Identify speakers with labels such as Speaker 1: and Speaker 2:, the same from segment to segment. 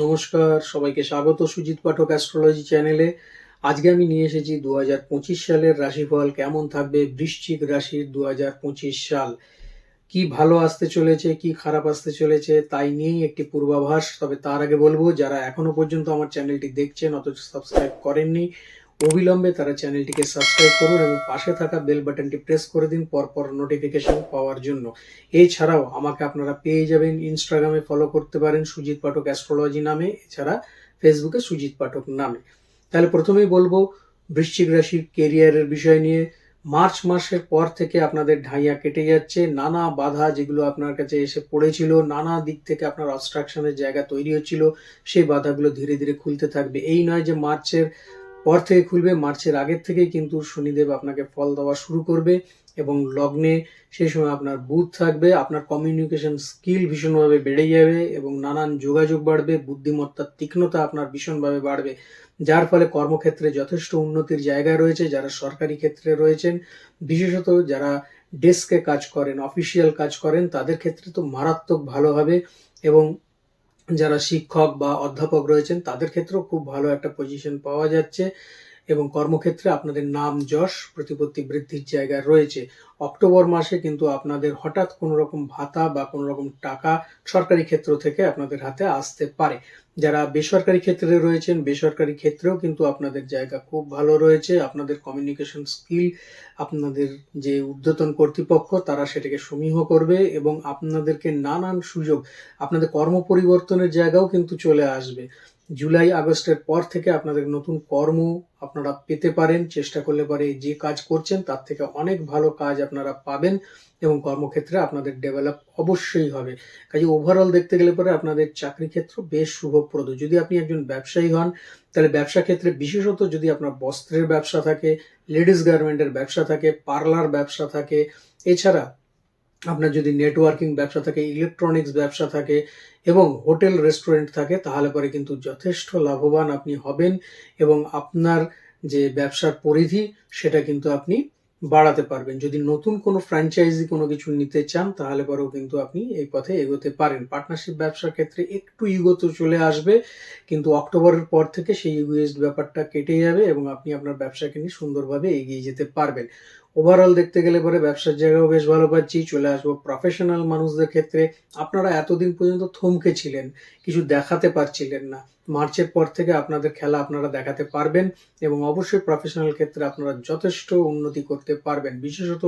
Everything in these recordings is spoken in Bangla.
Speaker 1: নমস্কার, সবাইকে স্বাগত সুজিত পাঠক অ্যাস্ট্রোলজি চ্যানেলে আজকে আমি নিয়ে এসেছি দু হাজার পঁচিশ সালের রাশিফল, কেমন থাকবে বৃশ্চিক রাশির দু হাজার পঁচিশ সাল? কি ভালো আসতে চলেছে, কি খারাপ আসতে চলেছে, তাই নিয়েই একটি পূর্বাভাস, তবে তার আগে বলব, যারা এখনও পর্যন্ত আমার চ্যানেলটি দেখছেন, অথচ সাবস্ক্রাইব করেননি অবিলম্বে তারা চ্যানেলটিকে সাবস্ক্রাইব করুন এবং পাশে থাকা বেল বাটনটি প্রেস করে দিন পরপর নোটিফিকেশন পাওয়ার জন্য। এছাড়াও আমাকে আপনারা পেয়ে যাবেন ইনস্টাগ্রামে ফলো করতে পারেন সুজিত পাঠক অ্যাস্ট্রোলজি নামে, এছাড়া ফেসবুকে সুজিত পাঠক নামে। তাহলে প্রথমেই বলব, বৃশ্চিক রাশির কেরিয়ারের বিষয় নিয়ে। মার্চ মাসের পর থেকে আপনাদের ঢাইয়া কেটে যাচ্ছে। নানা বাধা যেগুলো আপনার কাছে এসে পড়েছিল, নানা দিক থেকে আপনার অবস্ট্রাকশনের জায়গা তৈরি হচ্ছিল, সেই বাধাগুলো ধীরে ধীরে খুলতে থাকবে। এই নয় যে মার্চের পর থেকে খুলবে, মার্চের আগের থেকেই কিন্তু শনিদেব আপনাকে ফল দেওয়া শুরু করবে এবং লগ্নে সেই সময় আপনার বুথ থাকবে, আপনার কমিউনিকেশন স্কিল ভীষণভাবে বেড়ে যাবে এবং নানান যোগাযোগ বাড়বে, বুদ্ধিমত্তার তীক্ষ্ণতা আপনার ভীষণভাবে বাড়বে। যার ফলে কর্মক্ষেত্রে যথেষ্ট উন্নতির জায়গা রয়েছে, যারা সরকারি ক্ষেত্রে রয়েছেন, বিশেষত যারা ডেস্কে কাজ করেন অফিসিয়াল কাজ করেন, তাদের ক্ষেত্রে তো মারাত্মক ভালো হবে এবং যারা শিক্ষক বা অধ্যাপক রয়েছেন তাদের ক্ষেত্রেও খুব ভালো একটা পজিশন পাওয়া যাচ্ছে। এবং কর্মক্ষেত্রে আপনাদের নাম, যশ, প্রতিপত্তি বৃদ্ধির জায়গায় রয়েছে। অক্টোবর মাসে কিন্তু আপনাদের হঠাৎ কোনো রকম ভাতা বা কোনো রকম টাকা সরকারি ক্ষেত্র থেকে আপনাদের হাতে আসতে পারে। যারা বেসরকারি ক্ষেত্রে রয়েছেন, বেসরকারি ক্ষেত্রেও কিন্তু আপনাদের জায়গা খুব ভালো রয়েছে। আপনাদের কমিউনিকেশন স্কিল আপনাদের যে ঊর্ধ্বতন কর্তৃপক্ষ, তারা সেটাকে সমীহ করবে এবং আপনাদেরকে নানান সুযোগ, আপনাদের কর্ম পরিবর্তনের জায়গাও কিন্তু চলে আসবে। জুলাই আগস্টের পর থেকে আপনাদের নতুন কর্ম আপনারা পেতে পারেন, চেষ্টা করলে পারে যে কাজ করছেন তার থেকে অনেক ভালো কাজ আপনারা পাবেন এবং কর্মক্ষেত্রে আপনাদের ডেভেলপ অবশ্যই হবে। কাজে ওভারঅল দেখতে গেলে পরে আপনাদের চাকরি ক্ষেত্র বেশ শুভপ্রদ। যদি আপনি একজন ব্যবসায়ী হন, তাহলে ব্যবসা ক্ষেত্রে বিশেষত যদি আপনার বস্ত্রের ব্যবসা থাকে লেডিস গার্মেন্টের ব্যবসা থাকে পার্লার ব্যবসা থাকে, এছাড়া আপনার যদি নেটওয়ার্কিং ব্যবসা থাকে ইলেকট্রনিক্স ব্যবসা থাকে এবং হোটেল রেস্টুরেন্ট থাকে, তাহলে পরে কিন্তু যথেষ্ট লাভবান আপনি হবেন এবং আপনার যে ব্যবসার পরিধি, সেটা কিন্তু আপনি বাড়াতে পারবেন। যদি নতুন কোনো ফ্র্যাঞ্চাইজি কোনো কিছু নিতে চান, তাহলে পরেও কিন্তু আপনি এই পথে এগোতে পারেন। পার্টনারশিপ ব্যবসার ক্ষেত্রে একটু ইগো তো চলে আসবে, কিন্তু অক্টোবরের পর থেকে সেই ইগোয়েস্ট ব্যাপারটা কেটে যাবে এবং আপনি আপনার ব্যবসাকে নিয়ে সুন্দরভাবে এগিয়ে যেতে পারবেন। ওভারঅল দেখতে গেলে পরে ব্যবসার জায়গাও বেশ ভালো পাচ্ছি, চলে আসব প্রফেশনাল মানুষদের ক্ষেত্রে। আপনারা এতদিন পর্যন্ত থমকে ছিলেন, কিছু দেখাতে পারছিলেন না। মার্চের পর থেকে আপনাদের খেলা আপনারা দেখাতে পারবেন এবং অবশ্যই প্রফেশনাল ক্ষেত্রে আপনারা যথেষ্ট উন্নতি করতে পারবেন। বিশেষত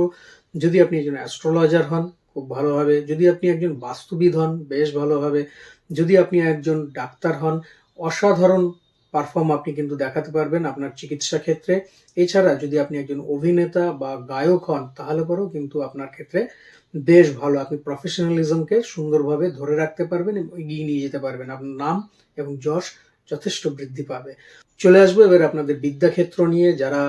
Speaker 1: যদি আপনি একজন অ্যাস্ট্রোলজার হন, খুব ভালো হবে। যদি আপনি একজন বাস্তুবিদ হন, বেশ ভালো হবে। যদি আপনি একজন ডাক্তার হন, অসাধারণ পারফর্ম আপনি কিন্তু দেখাতে পারবেন আপনার চিকিৎসা ক্ষেত্রে। এছাড়া যদি আপনি একজন অভিনেতা বা গায়ক হন, তাহলে পরেও কিন্তু আপনার ক্ষেত্রে বেশ ভালো। আপনি প্রফেশনালিজমকে সুন্দরভাবে ধরে রাখতে পারবেন এবং এগিয়ে নিয়ে যেতে পারবেন। আপনার নাম এবং যশ যথেষ্ট বৃদ্ধি পাবে। চলে আসব এবার আপনাদের বিদ্যাক্ষেত্র নিয়ে। যারা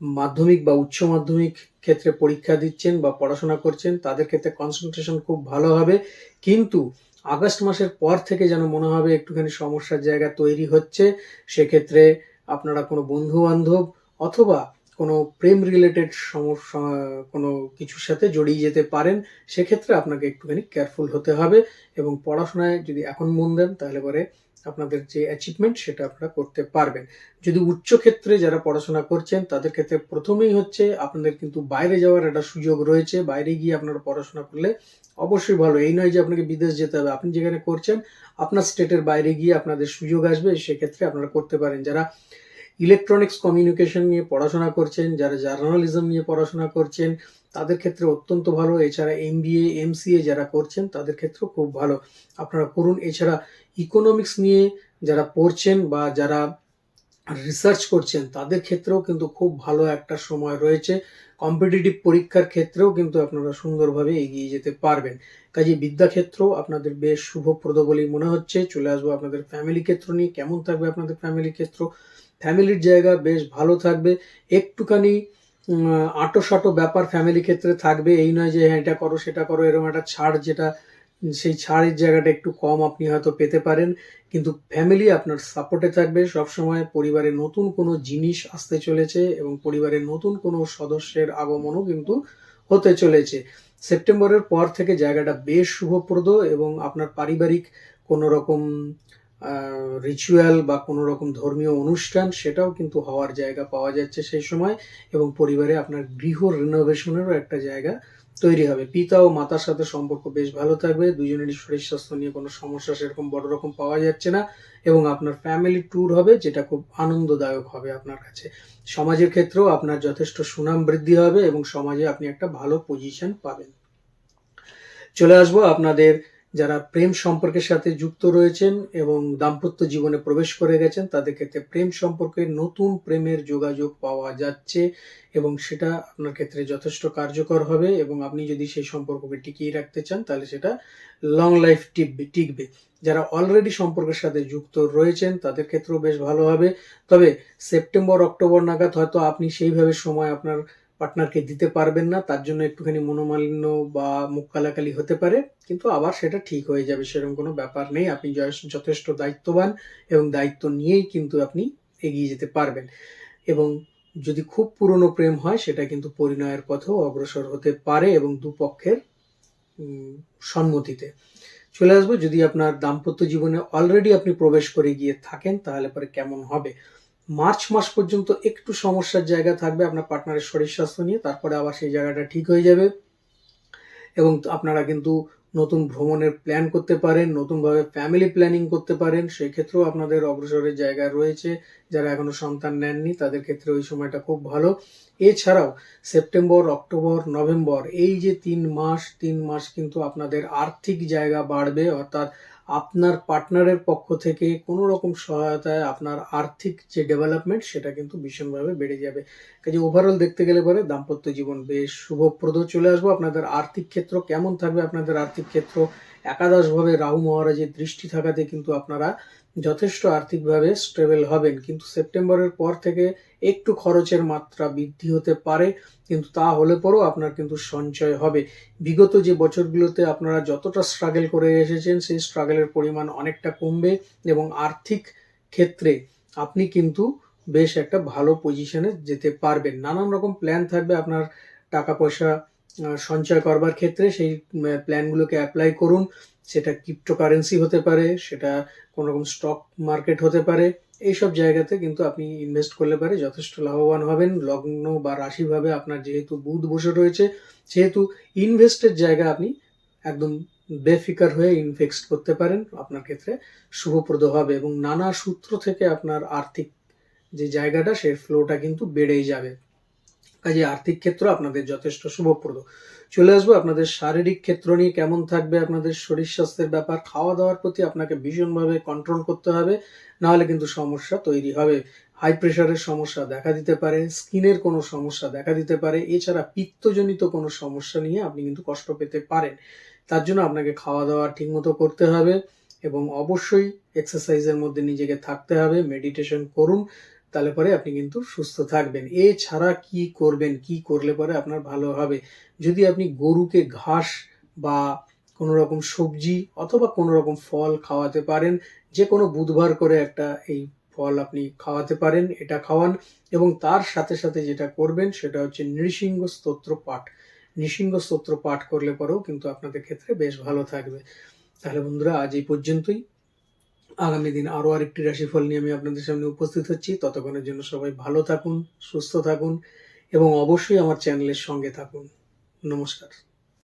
Speaker 1: মাধ্যমিক বা উচ্চ মাধ্যমিক ক্ষেত্রে পরীক্ষা দিচ্ছেন বা পড়াশোনা করছেন, তাদের ক্ষেত্রে কনসেন্ট্রেশন খুব ভালো হবে। কিন্তু আগস্ট মাসের পর থেকে যেন মনে হবে একটুখানি সমস্যার জায়গা তৈরি হচ্ছে, সেক্ষেত্রে আপনারা কোনো বন্ধু বান্ধব অথবা কোনো প্রেম রিলেটেড সমস্যা কোনো কিছুর সাথে জড়িয়ে যেতে পারেন, সেক্ষেত্রে আপনাকে একটুখানি কেয়ারফুল হতে হবে এবং পড়াশোনায় যদি এখন মন দেন তাহলে পরে আপনাদের যে অ্যাচিভমেন্ট সেটা আপনারা করতে পারবেন। যদি উচ্চ ক্ষেত্রে যারা পড়াশোনা করছেন, তাদের ক্ষেত্রে প্রথমেই হচ্ছে আপনাদের কিন্তু বাইরে যাওয়ার একটা সুযোগ রয়েছে। বাইরে গিয়ে আপনারা পড়াশোনা করলে অবশ্যই ভালো। এই নয় যে আপনাকে বিদেশ যেতে হবে। আপনি যেখানে করছেন, আপনার স্টেটের বাইরে গিয়ে আপনাদের সুযোগ আসবে। সেক্ষেত্রে আপনারা করতে পারেন। যারা ইলেকট্রনিক্স কমিউনিকেশন নিয়ে পড়াশোনা করছেন, যারা জার্নালিজম নিয়ে পড়াশোনা করছেন, তাদের ক্ষেত্রে অত্যন্ত ভালো। এছাড়া এম বিএ এমসিএ যারা করছেন, তাদের ক্ষেত্রেও খুব ভালো। আপনারা করুন এছাড়া ইকোনমিক্স নিয়ে যারা পড়ছেন বা যারা রিসার্চ করছেন, তাদের ক্ষেত্রেও কিন্তু খুব ভালো একটা সময় রয়েছে। কম্পিটিটিভ পরীক্ষার ক্ষেত্রেও কিন্তু আপনারা সুন্দরভাবে এগিয়ে যেতে পারবেন। কাজে বিদ্যাক্ষেত্র আপনাদের বেশ শুভপ্রদ বলেই মনে হচ্ছে। চলে আসব আপনাদের ফ্যামিলি ক্ষেত্র নিয়ে। কেমন থাকবে আপনাদের ফ্যামিলি ক্ষেত্র? ফ্যামিলির জায়গা বেশ ভালো থাকবে। একটুখানি আটো সাটো ব্যাপার ফ্যামিলি ক্ষেত্রে থাকবে। এই নয় যে হ্যাঁ এটা করো, সেটা করো। এরকম একটা ছাড় যেটা, সেই ছাড়ের জায়গাটা একটু কম আপনি হয়তো পেতে পারেন। কিন্তু ফ্যামিলি আপনার সাপোর্টে থাকবে। সবসময় পরিবারে নতুন কোনো জিনিস আসতে চলেছে এবং পরিবারের নতুন কোনো সদস্যের আগমনও কিন্তু হতে চলেছে। সেপ্টেম্বরের পর থেকে জায়গাটা বেশ শুভপ্রদ এবং আপনার পারিবারিক কোনো রকম রিচুয়াল বা কোনো রকম ধর্মীয় অনুষ্ঠান, সেটাও কিন্তু হওয়ার জায়গা পাওয়া যাচ্ছে সেই সময় এবং পরিবারে আপনার গৃহ রিনোভেশনেরও একটা জায়গা তৈরি হবে। পিতা ও মাতার সাথে সম্পর্ক বেশ ভালো থাকবে, দুজনেরই শরীর স্বাস্থ্য নিয়ে কোনো সমস্যা সেরকম বড় রকম পাওয়া যাচ্ছে না এবং আপনার ফ্যামিলি ট্যুর হবে, যেটা খুব আনন্দদায়ক হবে আপনার কাছে। সমাজের ক্ষেত্রেও আপনার যথেষ্ট সুনাম বৃদ্ধি হবে এবং সমাজে আপনি একটা ভালো পজিশন পাবেন। চলে আসব আপনাদের যারা প্রেম সম্পর্কের সাথে যুক্ত রয়েছেন এবং দাম্পত্য জীবনে প্রবেশ করে গেছেন, তাদের ক্ষেত্রে প্রেম সম্পর্কে নতুন প্রেমের যোগাযোগ পাওয়া যাচ্ছে এবং সেটা আপনার ক্ষেত্রে যথেষ্ট কার্যকর হবে এবং আপনি যদি সেই সম্পর্ককে টিকিয়ে রাখতে চান, তাহলে সেটা লং লাইফ টিকবে টিকবে। যারা অলরেডি সম্পর্কের সাথে যুক্ত রয়েছেন, তাদের ক্ষেত্রেও বেশ ভালো হবে। তবে সেপ্টেম্বর, অক্টোবর নাগাদ হয়তো আপনি সেইভাবে সময় আপনার পার্টনারকে দিতে পারবেন না, তার জন্য একটুখানি মনোমালিন্য বা মুখ কালাকালি হতে পারে, কিন্তু আবার সেটা ঠিক হয়ে যাবে, সেরকম কোনো ব্যাপার নেই। আপনি যথেষ্ট- দায়িত্ববান এবং দায়িত্ব নিয়েই কিন্তু আপনি এগিয়ে যেতে পারবেন। এবং যদি খুব পুরনো প্রেম হয়, সেটা কিন্তু পরিণয়ের পথেও অগ্রসর হতে পারে এবং দুপক্ষের সম্মতিতে। চলে আসব, যদি আপনার দাম্পত্য জীবনে অলরেডি আপনি প্রবেশ করে গিয়ে থাকেন, তাহলে পরে কেমন হবে? মার্চ মাস পর্যন্ত একটু সমস্যার জায়গা থাকবে, আপনার পার্টনারের শরীর স্বাস্থ্য নিয়ে, তারপরে আবার সেই জায়গাটা ঠিক হয়ে যাবে। এবং আপনারা কিন্তু নতুন ভ্রমণের প্ল্যান করতে পারেন, নতুনভাবে ফ্যামিলি প্ল্যানিং করতে পারেন সেই ক্ষেত্রেও আপনাদের অগ্রসরের জায়গা রয়েছে। যারা এখনও সন্তান নেননি, তাদের ক্ষেত্রে ওই সময়টা খুব ভালো। এছাড়াও সেপ্টেম্বর, অক্টোবর, নভেম্বর, এই যে তিন মাস তিন মাস কিন্তু আপনাদের আর্থিক জায়গা বাড়বে, অর্থাৎ আপনার পার্টনারের পক্ষ থেকে কোনো রকম সহায়তায় আপনার আর্থিক যে ডেভেলপমেন্ট সেটা কিন্তু ভীষণভাবে বেড়ে যাবে। কাজে ওভারঅল দেখতে গেলে পরে দাম্পত্য জীবন বেশ শুভপ্রদ। চলে আসব আপনাদের আর্থিক ক্ষেত্র, কেমন থাকবে আপনাদের আর্থিক ক্ষেত্র একাদশভাবে রাহু মহারাজের দৃষ্টি থাকাতে কিন্তু আপনারা যথেষ্ট আর্থিকভাবে স্টেবল হবেন। কিন্তু সেপ্টেম্বরের পর থেকে একটু খরচের মাত্রা বৃদ্ধি হতে পারে, কিন্তু তা হলে পরেও আপনার কিন্তু সঞ্চয় হবে। বিগত যে বছরগুলোতে আপনারা যতটা স্ট্রাগল করে এসেছেন, সেই স্ট্রাগলের পরিমাণ অনেকটা কমবে এবং আর্থিক ক্ষেত্রে আপনি কিন্তু বেশ একটা ভালো পজিশনে যেতে পারবেন। নানান রকম প্ল্যান থাকবে আপনার টাকা পয়সা সঞ্চয় করবার ক্ষেত্রে সেই প্ল্যানগুলোকে অ্যাপ্লাই করুন। সেটা ক্রিপ্টোকারেন্সি হতে পারে, সেটা কোনো রকম স্টক মার্কেট হতে পারে। এইসব জায়গাতে কিন্তু আপনি ইনভেস্ট করলে পারে, যথেষ্ট লাভবান হবেন। লগ্ন বা রাশিভাবে আপনার যেহেতু বুধ বসে রয়েছে, সেহেতু ইনভেস্টের জায়গা আপনি একদম বেফিকার হয়ে ইনভেস্ট করতে পারেন। আপনার ক্ষেত্রে শুভপ্রদ হবে এবং নানা সূত্র থেকে আপনার আর্থিক যে জায়গাটা সেই ফ্লোটা কিন্তু বেড়েই যাবে। কাজে আর্থিক ক্ষেত্র আপনাদের যথেষ্ট শুভপ্রদ। চলে আসব আপনাদের শারীরিক ক্ষেত্র নিয়ে, কেমন থাকবে আপনাদের শরীর স্বাস্থ্যের ব্যাপার খাওয়া দাওয়ার প্রতি আপনাকে ভীষণভাবে কন্ট্রোল করতে হবে, নাহলে কিন্তু সমস্যা তৈরি হবে। হাই প্রেশারের সমস্যা দেখা দিতে পারে স্কিনের কোনো সমস্যা দেখা দিতে পারে, এছাড়া পিত্তজনিত কোনো সমস্যা নিয়ে আপনি কিন্তু কষ্ট পেতে পারেন। তার জন্য আপনাকে খাওয়া দাওয়া ঠিকমতো করতে হবে এবং অবশ্যই এক্সারসাইজের মধ্যে নিজেকে থাকতে হবে মেডিটেশন করুন তাহলে পরে আপনি কিন্তু সুস্থ থাকবেন। এছাড়া কি করবেন, কি করলে পরে আপনার ভালো হবে? যদি আপনি গরুকে ঘাস বা কোনো রকম সবজি অথবা কোনো রকম ফল খাওয়াতে পারেন, যে কোনো বুধবার করে একটা এই ফল আপনি খাওয়াতে পারেন, এটা খাওয়ান এবং তার সাথে সাথে যেটা করবেন সেটা হচ্ছে নৃসিংহ স্তোত্র পাঠ। নৃসিংহ স্তোত্র পাঠ করলে পরেও কিন্তু আপনাদের ক্ষেত্রে বেশ ভালো থাকবে। তাহলে বন্ধুরা, আজ এই পর্যন্তই। আগামী দিন আরও আরেকটি রাশিফল নিয়ে আমি আপনাদের সামনে উপস্থিত হচ্ছি। ততক্ষণের জন্য সবাই ভালো থাকুন, সুস্থ থাকুন এবং অবশ্যই আমার চ্যানেলের সঙ্গে থাকুন। নমস্কার।